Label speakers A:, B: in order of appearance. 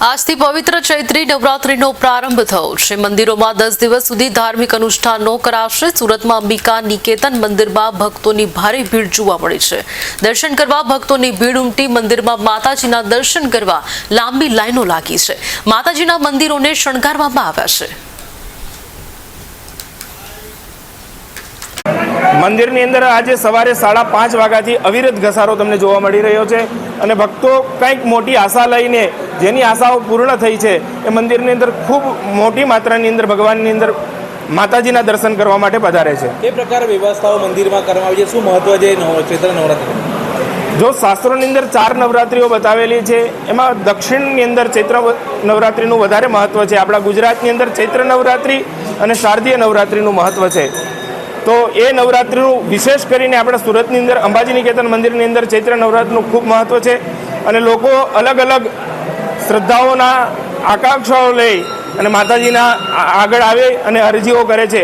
A: આજથી પવિત્ર ચૈત્રી નવરાત્રીનો પ્રારંભ થયો છે. મંદિરોમાં દસ દિવસ સુધી ધાર્મિક અનુષ્ઠાનો કરાશે. સુરતમાં અંબિકા, નિકેતન મંદિરમાં ભક્તોની ભારે ભીડ જોવા મળી છે. દર્શન કરવા ભક્તોની ભીડ ઉમટી મંદિરમાં માતાજીના દર્શન કરવા લાંબી લાઈનો લાગી છે. માતાજીના મંદિરોને શણગારવામાં આવ્યા છે.
B: મંદિરની અંદર આજે સવારે સાડા પાંચ વાગ્યાથી અવિરત ઘસારો તમને જોવા મળી રહ્યો છે અને ભક્તો કંઈક મોટી આશા લઈને જેની આશાઓ પૂર્ણ થઈ છે એ મંદિરની અંદર ખૂબ મોટી માત્રાની અંદર ભગવાનની અંદર માતાજીના દર્શન કરવા માટે પધારે છે.
C: એ પ્રકારે વ્યવસ્થાઓ મંદિરમાં કરવામાં આવી છે. શું મહત્વ છે ચૈત્ર નવરાત્રિ?
B: જો શાસ્ત્રોની અંદર ચાર નવરાત્રિઓ બતાવેલી છે એમાં દક્ષિણની અંદર ચૈત્ર નવરાત્રીનું વધારે મહત્વ છે. આપણા ગુજરાતની અંદર ચૈત્ર નવરાત્રી અને શારદીય નવરાત્રિનું મહત્વ છે. તો એ નવરાત્રીનું વિશેષ કરીને આપણા સુરતની અંદર અંબાજી નિકેતન મંદિરની અંદર ચૈત્ર નવરાત્રીનું ખૂબ મહત્વ છે અને લોકો અલગ અલગ શ્રદ્ધાઓના આકાંક્ષાઓ લઈ અને માતાજીના આગળ આવે અને અરજીઓ કરે છે.